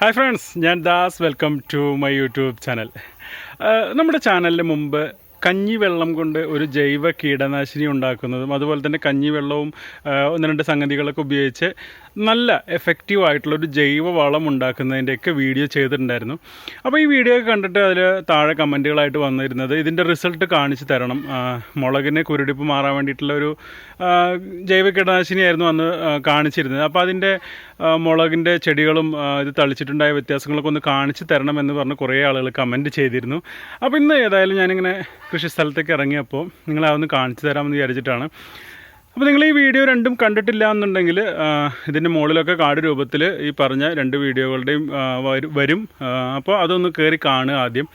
Hi friends ഞാൻ Das. Welcome to my YouTube channel നമ്മുടെ ചാനലിന് മുമ്പ് കഞ്ഞിവെള്ളം കൊണ്ട് ഒരു ജൈവ കീടനാശിനി ഉണ്ടാക്കുന്നതും അതുപോലെ തന്നെ കഞ്ഞിവെള്ളവും ഒന്ന് രണ്ട് സംഗതികളൊക്കെ ഉപയോഗിച്ച് നല്ല എഫക്റ്റീവ് ആയിട്ടുള്ള ഒരു ജൈവ വളം ഉണ്ടാക്കുന്നതിന്റെയൊക്കെ വീഡിയോ ചെയ്തിട്ടുണ്ടായിരുന്നു. അപ്പോൾ ഈ വീഡിയോ ഒക്കെ കണ്ടിട്ട് അതിൽ താഴെ കമന്റുകളായിട്ട് വന്നിരുന്നത് ഇതിന്റെ റിസൾട്ട് കാണിച്ചു തരണം. മുളകിനെ കുരുടിപ്പ് മാറാൻ വേണ്ടിയിട്ടുള്ള ഒരു ജൈവ കീടനാശിനിയായിരുന്നു അന്ന് കാണിച്ചിരുന്നത്. അപ്പോൾ അതിന്റെ മുളകിന്റെ ചെടികളും ഇത് തളിച്ചിട്ടുണ്ടായ വ്യത്യാസങ്ങളൊക്കെ ഒന്ന് കാണിച്ചു തരണം എന്ന് പറഞ്ഞ് കുറേ ആളുകൾ കമന്റ് ചെയ്തിരുന്നു. അപ്പോൾ ഇന്ന് ഏതായാലും ഞാനിങ്ങനെ കൃഷി സ്ഥലത്തേക്ക് ഇറങ്ങിയപ്പോൾ നിങ്ങളെ അതൊന്ന് കാണിച്ചു തരാമെന്ന് വിചാരിച്ചിട്ടാണ്. അപ്പോൾ നിങ്ങൾ ഈ വീഡിയോ രണ്ടും കണ്ടിട്ടില്ല എന്നുണ്ടെങ്കിൽ ഇതിന്റെ മുകളിലൊക്കെ കാർഡ് രൂപത്തിൽ ഈ പറഞ്ഞ രണ്ട് വീഡിയോകളുടെയും വരും അപ്പോൾ അതൊന്ന് കയറി കാണുക ആദ്യം.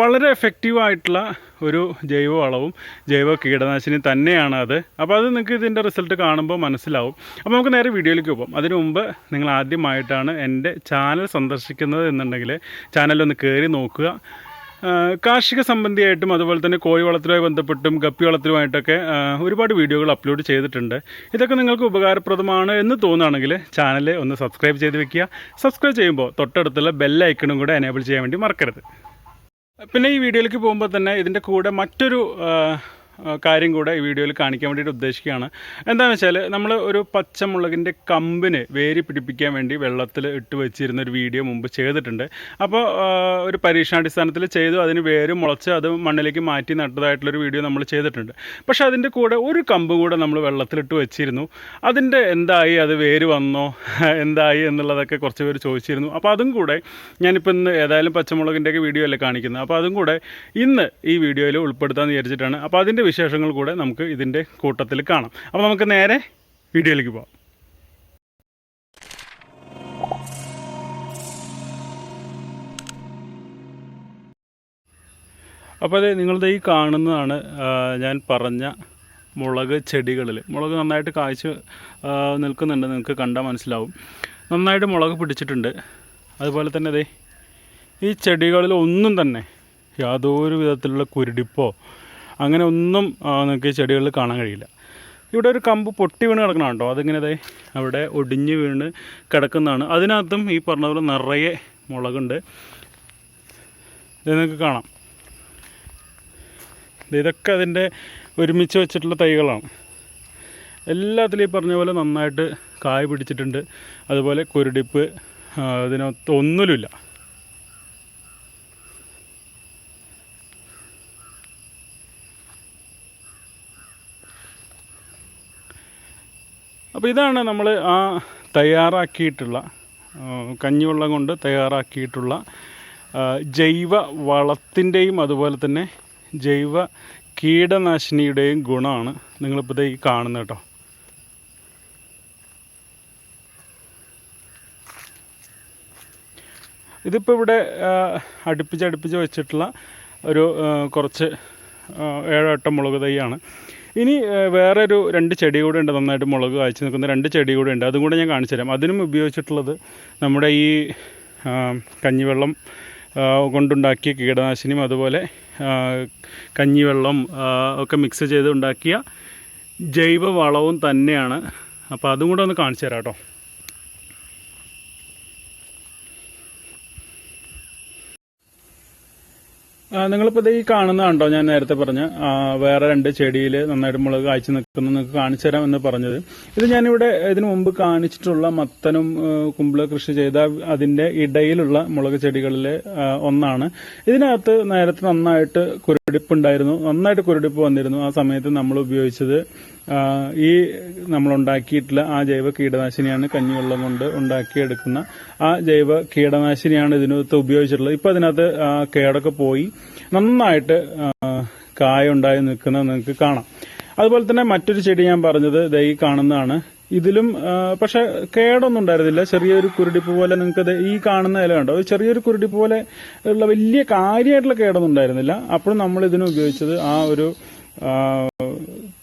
വളരെ എഫക്റ്റീവ് ആയിട്ടുള്ള ഒരു ജൈവ വളവും ജൈവ കീടനാശിനി തന്നെയാണ് അത്. അപ്പോൾ അത് നിങ്ങൾക്ക് ഇതിന്റെ റിസൾട്ട് കാണുമ്പോൾ മനസ്സിലാവും. അപ്പോൾ നമുക്ക് നേരെ വീഡിയോയിലേക്ക് പോകാം. അതിനു മുമ്പ് നിങ്ങൾ ആദ്യമായിട്ടാണ് എന്റെ ചാനൽ സന്ദർശിക്കുന്നത് എന്നുണ്ടെങ്കിൽ ചാനലൊന്ന് കയറി നോക്കുക. കാർഷിക സംബന്ധിയായിട്ടും അതുപോലെ തന്നെ കോഴി വളത്തിലുമായി ബന്ധപ്പെട്ടും ഗപ്പി വളത്തിലുമായിട്ടൊക്കെ ഒരുപാട് വീഡിയോകൾ അപ്ലോഡ് ചെയ്തിട്ടുണ്ട്. ഇതൊക്കെ നിങ്ങൾക്ക് ഉപകാരപ്രദമാണ് എന്ന് തോന്നുകയാണെങ്കിൽ ചാനൽ ഒന്ന് സബ്സ്ക്രൈബ് ചെയ്ത് വെക്കുക. സബ്സ്ക്രൈബ് ചെയ്യുമ്പോൾ തൊട്ടടുത്തുള്ള ബെല്ലൈക്കണും കൂടെ എനേബിൾ ചെയ്യാൻ വേണ്ടി മറക്കരുത്. പിന്നെ ഈ വീഡിയോയിലേക്ക് പോകുമ്പോൾ തന്നെ ഇതിന്റെ കൂടെ മറ്റൊരു കാര്യം കൂടെ ഈ വീഡിയോയിൽ കാണിക്കാൻ വേണ്ടിയിട്ട് ഉദ്ദേശിക്കുകയാണ്. എന്താണെന്ന് വെച്ചാൽ നമ്മൾ ഒരു പച്ചമുളകിന്റെ കമ്പിന് വേരി പിടിപ്പിക്കാൻ വേണ്ടി വെള്ളത്തിൽ ഇട്ട് വെച്ചിരുന്ന ഒരു വീഡിയോ മുമ്പ് ചെയ്തിട്ടുണ്ട്. അപ്പോൾ ഒരു പരീക്ഷണാടിസ്ഥാനത്തിൽ ചെയ്തു അതിന് വേര് മുളച്ച് അത് മണ്ണിലേക്ക് മാറ്റി നട്ടതായിട്ടുള്ളൊരു വീഡിയോ നമ്മൾ ചെയ്തിട്ടുണ്ട്. പക്ഷേ അതിന്റെ കൂടെ ഒരു കമ്പ് കൂടെ നമ്മൾ വെള്ളത്തിലിട്ട് വെച്ചിരുന്നു. അതിന്റെ എന്തായി? അത് വേര് വന്നോ? എന്തായി എന്നുള്ളതൊക്കെ കുറച്ച് പേര് ചോദിച്ചിരുന്നു. അപ്പോൾ അതും കൂടെ ഞാനിപ്പോൾ ഇന്ന് ഏതായാലും പച്ചമുളകിന്റെയൊക്കെ വീഡിയോ അല്ലേ കാണിക്കുന്നത്. അപ്പോൾ അതും കൂടെ ഇന്ന് ഈ വീഡിയോയിൽ ഉൾപ്പെടുത്താമെന്ന് വിചാരിച്ചിട്ടാണ്. അപ്പോൾ അതിന്റെ വിശേഷങ്ങൾ കൂടെ നമുക്ക് ഇതിന്റെ കൂട്ടത്തിൽ കാണാം. അപ്പോൾ നമുക്ക് നേരെ വീഡിയോയിലേക്ക് പോകാം അപ്പോൾ അതെ നിങ്ങളുടെ ഈ കാണുന്നതാണ് ഞാൻ പറഞ്ഞ മുളക് ചെടികളിൽ മുളക് നന്നായിട്ട് ആ, നിൽക്കുന്നുണ്ട്. നിങ്ങൾക്ക് കണ്ടാൽ മനസ്സിലാവും. നന്നായിട്ട് മുളക് പിടിച്ചിട്ടുണ്ട്. അതുപോലെ തന്നെ അതെ ഈ ചെടികളിൽ ഒന്നും തന്നെ യാതൊരു വിധത്തിലുള്ള കുരുടിപ്പോ അങ്ങനെ ഒന്നും നിങ്ങൾക്ക് ചെടികളിൽ കാണാൻ കഴിയില്ല. ഇവിടെ ഒരു കമ്പ് പൊട്ടി വീണ് കിടക്കണം കേട്ടോ അതിങ്ങനെ അതെ അവിടെ ഒടിഞ്ഞ് വീണ് കിടക്കുന്നതാണ്. അതിനകത്തും ഈ പറഞ്ഞ പോലെ നിറയെ മുളകുണ്ട്. ഇത് നിങ്ങൾക്ക് കാണാം. ഇതൊക്കെ അതിന്റെ ഒരുമിച്ച് വെച്ചിട്ടുള്ള തൈകളാണ്. എല്ലാത്തിലും ഈ പറഞ്ഞ പോലെ നന്നായിട്ട് കായ് പിടിച്ചിട്ടുണ്ട്. അതുപോലെ കുരുടിപ്പ് അതിനകത്ത് ഒന്നുമില്ല അപ്പോൾ ഇതാണ് നമ്മൾ ആ തയ്യാറാക്കിയിട്ടുള്ള കഞ്ഞിവെള്ളം കൊണ്ട് തയ്യാറാക്കിയിട്ടുള്ള ജൈവ വളത്തിന്റെയും അതുപോലെ തന്നെ ജൈവ കീടനാശിനിയുടെയും ഗുണമാണ് നിങ്ങളിപ്പോൾ ഈ കാണുന്നത് കേട്ടോ. ഇതിപ്പോൾ ഇവിടെ അടുപ്പിച്ച് അടുപ്പിച്ച് വെച്ചിട്ടുള്ള ഒരു കുറച്ച് ഏഴോ എട്ടോ മുളക് തൈയാണ്. ഇനി വേറെ ഒരു രണ്ട് ചെടി കൂടെ ഉണ്ട് നന്നായിട്ട് മുളക് കാഴ്ച നിൽക്കുന്ന രണ്ട് ചെടി കൂടെ ഉണ്ട്. അതും കൂടെ ഞാൻ കാണിച്ചു തരാം. അതിനും ഉപയോഗിച്ചിട്ടുള്ളത് നമ്മുടെ ഈ കഞ്ഞിവെള്ളം കൊണ്ടുണ്ടാക്കിയ കീടനാശിനിയും അതുപോലെ കഞ്ഞിവെള്ളം ഒക്കെ മിക്സ് ചെയ്ത് ഉണ്ടാക്കിയ ജൈവവളവും തന്നെയാണ്. അപ്പോൾ അതും കൂടെ ഒന്ന് കാണിച്ചു തരാം കേട്ടോ. നിങ്ങളിപ്പോൾ ഇത് ഈ കാണുന്നതാണ്ടോ ഞാൻ നേരത്തെ പറഞ്ഞ വേറെ രണ്ട് ചെടിയിൽ നന്നായിട്ട് മുളക് കാഴ്ച നിൽക്കുന്നു നിങ്ങൾക്ക് കാണിച്ചു തരാം എന്ന് പറഞ്ഞത്. ഇത് ഞാനിവിടെ ഇതിനു മുമ്പ് കാണിച്ചിട്ടുള്ള മത്തനും കുമ്പിള കൃഷി ചെയ്ത അതിന്റെ ഇടയിലുള്ള മുളക് ചെടികളിലെ ഒന്നാണ്. ഇതിനകത്ത് നേരത്തെ നന്നായിട്ട് കുരുടിപ്പ് ഉണ്ടായിരുന്നു നന്നായിട്ട് കുരുടിപ്പ് വന്നിരുന്നു. ആ സമയത്ത് നമ്മൾ ഉപയോഗിച്ചത് ഈ നമ്മൾ ഉണ്ടാക്കിയിട്ടുള്ള ആ ജൈവ കീടനാശിനിയാണ് കഞ്ഞിവെള്ളം കൊണ്ട് ഉണ്ടാക്കിയെടുക്കുന്ന ആ ജൈവ കീടനാശിനിയാണ് ഇതിനകത്ത് ഉപയോഗിച്ചിട്ടുള്ളത്. ഇപ്പം അതിനകത്ത് കേടൊക്കെ പോയി നന്നായിട്ട് കായ ഉണ്ടായി നിൽക്കുന്നത് നിങ്ങൾക്ക് കാണാം. അതുപോലെ തന്നെ മറ്റൊരു ചെടി ഞാൻ പറഞ്ഞത് ദൈ കാണുന്നതാണ്. ഇതിലും പക്ഷെ കേടൊന്നും ഉണ്ടായിരുന്നില്ല. ചെറിയൊരു കുരുടിപ്പ് പോലെ നിങ്ങൾക്ക് ഈ കാണുന്ന ഇല ഉണ്ടോ ചെറിയൊരു കുരുടിപ്പ് പോലെ ഉള്ള വലിയ കാര്യമായിട്ടുള്ള കേടൊന്നും ഉണ്ടായിരുന്നില്ല. അപ്പോഴും നമ്മൾ ഇതിന് ഉപയോഗിച്ചത് ആ ഒരു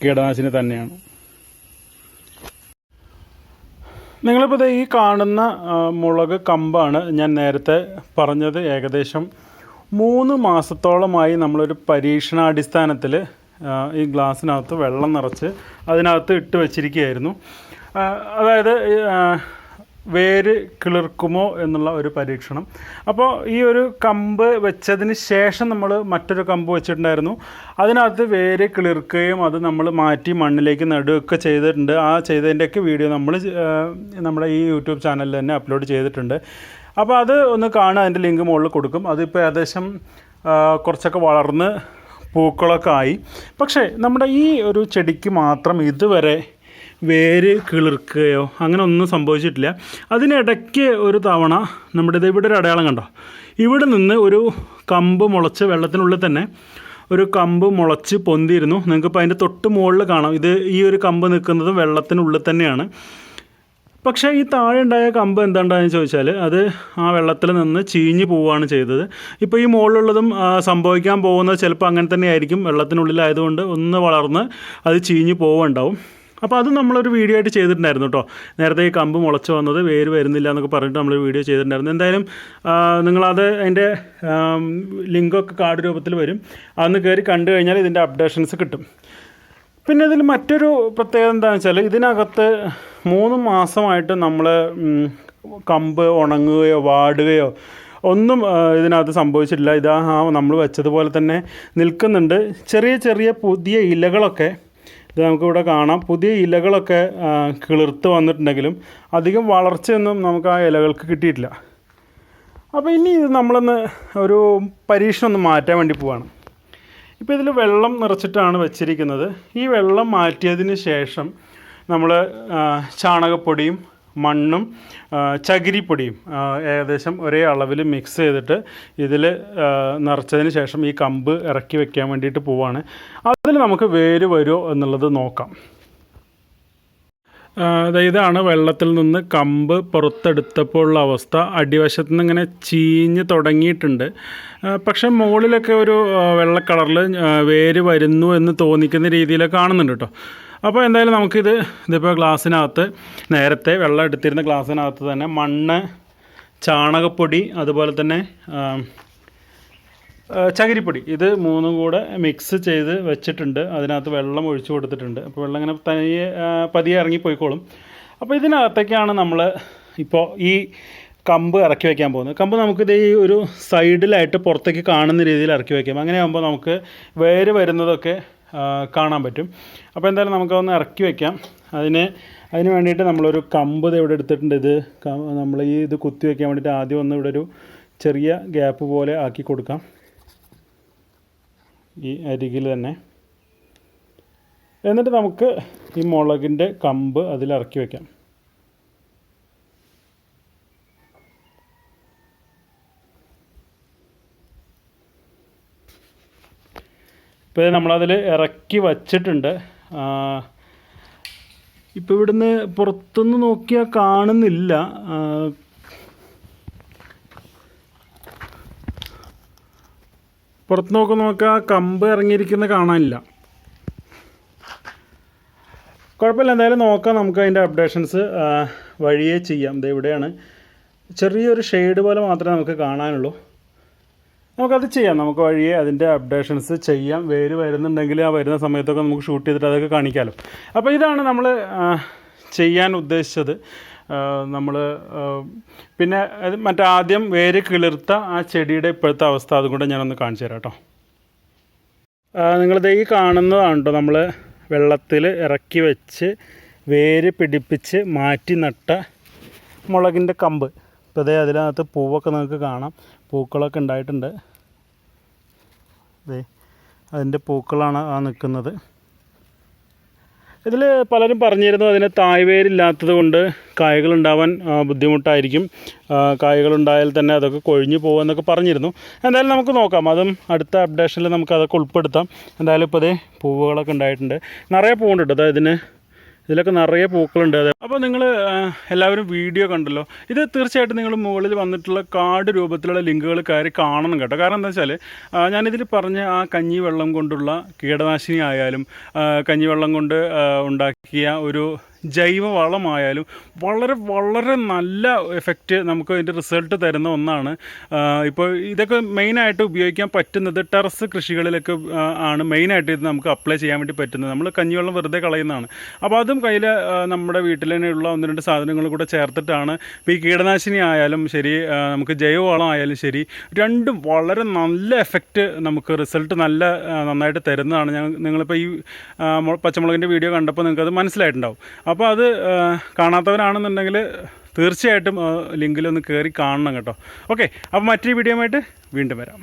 കീടനാശിനി തന്നെയാണ്. നിങ്ങളിപ്പോൾ ഈ കാണുന്ന മുളക് കമ്പാണ് ഞാൻ നേരത്തെ പറഞ്ഞത്. ഏകദേശം മൂന്ന് മാസത്തോളമായി നമ്മളൊരു പരീക്ഷണാടിസ്ഥാനത്തിൽ ഈ ഗ്ലാസ്സിനകത്ത് വെള്ളം നിറച്ച് അതിനകത്ത് ഇട്ട് വെച്ചിരിക്കുകയായിരുന്നു. അതായത് വേര് കിളിർക്കുമോ എന്നുള്ള ഒരു പരീക്ഷണം. അപ്പോൾ ഈ ഒരു കമ്പ് വെച്ചതിന് ശേഷം നമ്മൾ മറ്റൊരു കമ്പ് വെച്ചിട്ടുണ്ടായിരുന്നു. അതിനകത്ത് വേര് കിളിർക്കുകയും അത് നമ്മൾ മാറ്റി മണ്ണിലേക്ക് നടുകയൊക്കെ ചെയ്തിട്ടുണ്ട്. ആ ചെയ്തതിന്റെയൊക്കെ വീഡിയോ നമ്മൾ നമ്മുടെ ഈ യൂട്യൂബ് ചാനലിൽ തന്നെ അപ്ലോഡ് ചെയ്തിട്ടുണ്ട്. അപ്പോൾ അത് ഒന്ന് കാണുക അതിന്റെ ലിങ്ക് മുകളിൽ കൊടുക്കും. അതിപ്പോൾ ഏകദേശം കുറച്ചൊക്കെ വളർന്ന് പൂക്കളൊക്കെ ആയി. പക്ഷേ നമ്മുടെ ഈ ഒരു ചെടിക്ക് മാത്രം ഇതുവരെ വേര് കിളിർക്കുകയോ അങ്ങനെ ഒന്നും സംഭവിച്ചിട്ടില്ല. അതിനിടയ്ക്ക് ഒരു തവണ നമ്മുടെ ഇവിടെ ഒരു അടയാളം കണ്ടോ? ഇവിടെ നിന്ന് ഒരു കമ്പ് മുളച്ച് വെള്ളത്തിനുള്ളിൽ തന്നെ ഒരു കമ്പ് മുളച്ച് പൊന്തിയിരുന്നു. നിങ്ങൾക്കിപ്പോൾ അതിന്റെ തൊട്ട് മുകളിൽ കാണാം. ഇത് ഈ ഒരു കമ്പ് നിൽക്കുന്നതും വെള്ളത്തിനുള്ളിൽ തന്നെയാണ്. പക്ഷേ ഈ താഴെ ഉണ്ടായ കമ്പ് എന്താണ്ടായെന്ന് ചോദിച്ചാൽ അത് ആ വെള്ളത്തിൽ നിന്ന് ചീഞ്ഞ് പോവുകയാണ് ചെയ്തത്. ഇപ്പോൾ ഈ മുകളിലുള്ളതും സംഭവിക്കാൻ പോകുന്നത് ചിലപ്പോൾ അങ്ങനെ തന്നെ ആയിരിക്കും വെള്ളത്തിനുള്ളിലായതുകൊണ്ട് ഒന്ന് വളർന്ന് അത് ചീഞ്ഞ് പോവുണ്ടാവും അപ്പോൾ അത് നമ്മളൊരു വീഡിയോ ആയിട്ട് ചെയ്തിട്ടുണ്ടായിരുന്നു കേട്ടോ. നേരത്തെ ഈ കമ്പ് മുളച്ച് വന്നത് വേര് വരുന്നില്ല എന്നൊക്കെ പറഞ്ഞിട്ട് നമ്മൾ വീഡിയോ ചെയ്തിട്ടുണ്ടായിരുന്നു. എന്തായാലും നിങ്ങളത് അതിന്റെ ലിങ്കൊക്കെ കാർഡ് രൂപത്തിൽ വരും. അതൊന്ന് കയറി കണ്ടു കഴിഞ്ഞാൽ ഇതിന്റെ അപ്ഡേഷൻസ് കിട്ടും. പിന്നെ ഇതിൽ മറ്റൊരു പ്രത്യേകത എന്താണെന്ന് വെച്ചാൽ ഇതിനകത്ത് മൂന്ന് മാസമായിട്ട് നമ്മൾ കമ്പ് ഉണങ്ങുകയോ വാടുകയോ ഒന്നും ഇതിനകത്ത് സംഭവിച്ചിട്ടില്ല. ഇതാ നമ്മൾ വെച്ചതുപോലെ തന്നെ നിൽക്കുന്നുണ്ട്. ചെറിയ ചെറിയ പുതിയ ഇലകളൊക്കെ ഇത് നമുക്കിവിടെ കാണാം. പുതിയ ഇലകളൊക്കെ കിളിർത്ത് വന്നിട്ടുണ്ടെങ്കിലും അധികം വളർച്ചയൊന്നും നമുക്ക് ആ ഇലകൾക്ക് കിട്ടിയിട്ടില്ല. അപ്പോൾ ഇനി ഇത് നമ്മളൊന്ന് ഒരു പരീക്ഷണം ഒന്ന് മാറ്റാൻ വേണ്ടി പോവാണ്. ഇപ്പോൾ ഇതിൽ വെള്ളം നിറച്ചിട്ടാണ് വെച്ചിരിക്കുന്നത്. ഈ വെള്ളം മാറ്റിയതിന് ശേഷം നമ്മൾ ചാണകപ്പൊടിയും മണ്ണും ചകിരിപ്പൊടിയും ഏകദേശം ഒരേ അളവിൽ മിക്സ് ചെയ്തിട്ട് ഇതിൽ നിറച്ചതിന് ശേഷം ഈ കമ്പ് ഇറക്കി വെക്കാൻ വേണ്ടിയിട്ട് പോവാണ്. അതിൽ നമുക്ക് വേര് വരുമോ എന്നുള്ളത് നോക്കാം. ഇതാണ് വെള്ളത്തിൽ നിന്ന് കമ്പ് പുറത്തെടുത്തപ്പോൾ ഉള്ള അവസ്ഥ. അടിവശത്ത് നിന്ന് ഇങ്ങനെ ചീഞ്ഞ് തുടങ്ങിയിട്ടുണ്ട്. പക്ഷെ മുകളിലൊക്കെ ഒരു വെള്ളക്കളറിൽ വെള്ള കളറിൽ വേര് വരുന്നു എന്ന് തോന്നിക്കുന്ന രീതിയിലൊക്കെ കാണുന്നുണ്ട് കേട്ടോ. അപ്പോൾ എന്തായാലും നമുക്കിത് ഇതിപ്പോൾ ഗ്ലാസ്സിനകത്ത് നേരത്തെ വെള്ളം എടുത്തിരുന്ന ഗ്ലാസ്സിനകത്ത് തന്നെ മണ്ണ് ചാണകപ്പൊടി അതുപോലെ തന്നെ ചകിരിപ്പൊടി. ഇത് മൂന്നും കൂടെ മിക്സ് ചെയ്ത് വെച്ചിട്ടുണ്ട്. അതിനകത്ത് വെള്ളം ഒഴിച്ചു കൊടുത്തിട്ടുണ്ട്. അപ്പോൾ വെള്ളം ഇങ്ങനെ തനിയെ പതിയെ ഇറങ്ങിപ്പോയിക്കോളും അപ്പോൾ ഇതിനകത്തേക്കാണ് നമ്മൾ ഇപ്പോൾ ഈ കമ്പ് ഇറക്കി വയ്ക്കാൻ പോകുന്നത്. കമ്പ് നമുക്കിത് ഈ ഒരു സൈഡിലായിട്ട് പുറത്തേക്ക് കാണുന്ന രീതിയിൽ ഇറക്കി വയ്ക്കാം അങ്ങനെയാകുമ്പോൾ നമുക്ക് വേര് വരുന്നതൊക്കെ കാണാൻ പറ്റും. അപ്പോൾ എന്തായാലും നമുക്കതൊന്ന് ഇറക്കി വയ്ക്കാം അതിന് അതിന് വേണ്ടിയിട്ട് നമ്മളൊരു കമ്പ് ഇവിടെ എടുത്തിട്ടുണ്ട്. ഇത് നമ്മൾ ഈ ഇത് കുത്തി വയ്ക്കാൻ വേണ്ടിയിട്ട് ആദ്യം ഒന്ന് ഇവിടെ ഒരു ചെറിയ ഗ്യാപ്പ് പോലെ ആക്കി കൊടുക്കാം. ഈ അരികിൽ തന്നെ. എന്നിട്ട് നമുക്ക് ഈ മുളകിന്റെ കമ്പ് അതിൽ ഇറക്കി വയ്ക്കാം ഇപ്പോൾ നമ്മളതിൽ ഇറക്കി വച്ചിട്ടുണ്ട്. ഇപ്പോൾ ഇവിടുന്ന് പുറത്തുനിന്ന് നോക്കിയാൽ കാണുന്നില്ല. പുറത്ത് നോക്കി നോക്കുക കമ്പ് ഇറങ്ങിയിരിക്കുന്ന കാണാനില്ല. കുഴപ്പമില്ല എന്തായാലും നോക്കാം നമുക്ക് അതിന്റെ അപ്ഡേഷൻസ് വഴിയേ ചെയ്യാം. ഇത് ഇവിടെയാണ്. ചെറിയൊരു ഷെയ്ഡ് പോലെ മാത്രമേ നമുക്ക് കാണാനുള്ളൂ. നമുക്കത് ചെയ്യാം. നമുക്ക് വഴിയെ അതിന്റെ അപ്ഡേഷൻസ് ചെയ്യാം. വേര് വരുന്നുണ്ടെങ്കിൽ ആ വരുന്ന സമയത്തൊക്കെ നമുക്ക് ഷൂട്ട് ചെയ്തിട്ട് അതൊക്കെ കാണിക്കാമല്ലോ അപ്പോൾ ഇതാണ് നമ്മൾ ചെയ്യാൻ ഉദ്ദേശിച്ചത്. നമ്മൾ പിന്നെ അത് മറ്റാദ്യം വേര് കിളിർത്ത ആ ചെടിയുടെ ഇപ്പോഴത്തെ അവസ്ഥ അതുകൊണ്ട് ഞാനൊന്ന് കാണിച്ചു തരാം കേട്ടോ. നിങ്ങളിത് ഈ കാണുന്നതാണ് കേട്ടോ നമ്മൾ വെള്ളത്തിൽ ഇറക്കി വെച്ച് വേര് പിടിപ്പിച്ച് മാറ്റി നട്ട മുളകിന്റെ കമ്പ്. ഇപ്പോൾ അതേ അതിനകത്ത് പൂവൊക്കെ നിങ്ങൾക്ക് കാണാം. പൂക്കളൊക്കെ ഉണ്ടായിട്ടുണ്ട്. അതെ അതിന്റെ പൂക്കളാണ് ആ നിൽക്കുന്നത്. ഇതിൽ പലരും പറഞ്ഞിരുന്നു അതിന് തായ്വേരില്ലാത്തത് കൊണ്ട് കായകൾ ഉണ്ടാവാൻ ബുദ്ധിമുട്ടായിരിക്കും. കായകളുണ്ടായാൽ തന്നെ അതൊക്കെ കൊഴിഞ്ഞു പോകുമെന്നൊക്കെ പറഞ്ഞിരുന്നു. എന്തായാലും നമുക്ക് നോക്കാം. അതും അടുത്ത അപ്ഡേഷനിൽ നമുക്ക് അതൊക്കെ ഉൾപ്പെടുത്താം. എന്തായാലും ഇപ്പോൾ അതേ പൂവുകളൊക്കെ ഉണ്ടായിട്ടുണ്ട്. നിറയെ പൂവുണ്ട് കേട്ടോ. അതായത് ഇതിന് ഇതിലൊക്കെ നിറയെ പൂക്കളുണ്ട്. അപ്പോൾ നിങ്ങൾ എല്ലാവരും വീഡിയോ കണ്ടല്ലോ. ഇത് തീർച്ചയായിട്ടും നിങ്ങൾ മുകളിൽ വന്നിട്ടുള്ള കാർഡ് രൂപത്തിലുള്ള ലിങ്കുകൾ കയറി കാണണം കേട്ടോ. കാരണം എന്താ വെച്ചാൽ ഞാനിതിൽ പറഞ്ഞ ആ കഞ്ഞി വെള്ളം കൊണ്ടുള്ള കീടനാശിനി ആയാലും കഞ്ഞി വെള്ളം കൊണ്ട് ഉണ്ടാക്കിയ ഒരു ജൈവ വളമായാലും വളരെ വളരെ നല്ല എഫക്റ്റ് നമുക്ക് അതിന്റെ റിസൾട്ട് തരുന്ന ഒന്നാണ്. ഇപ്പോൾ ഇതൊക്കെ മെയിനായിട്ട് ഉപയോഗിക്കാൻ പറ്റുന്നത് ടെറസ് കൃഷികളിലൊക്കെ ആണ് മെയിനായിട്ട് ഇത് നമുക്ക് അപ്ലൈ ചെയ്യാൻ വേണ്ടി പറ്റുന്നത്. നമ്മൾ കഞ്ഞിവെള്ളം വെറുതെ കളയുന്നതാണ്. അപ്പോൾ അതും കയ്യിൽ നമ്മുടെ വീട്ടിൽ തന്നെയുള്ള ഒന്ന് രണ്ട് സാധനങ്ങൾ കൂടെ ചേർത്തിട്ടാണ് ഇപ്പോൾ ഈ കീടനാശിനി ആയാലും ശരി നമുക്ക് ജൈവവളം ആയാലും ശരി രണ്ടും വളരെ നല്ല എഫക്റ്റ് നമുക്ക് റിസൾട്ട് നല്ല നന്നായിട്ട് തരുന്നതാണ്. ഞാൻ നിങ്ങളിപ്പോൾ ഈ പച്ചമുളകിന്റെ വീഡിയോ കണ്ടപ്പോൾ നിങ്ങൾക്കത് മനസ്സിലായിട്ടുണ്ടാവും. അപ്പോൾ അത് കാണാത്തവരാണെന്നുണ്ടെങ്കിൽ തീർച്ചയായിട്ടും ലിങ്കിലൊന്ന് കയറി കാണണം കേട്ടോ. ഓക്കെ അപ്പോൾ മറ്റൊരു വീഡിയോ ആയിട്ട് വീണ്ടും വരാം.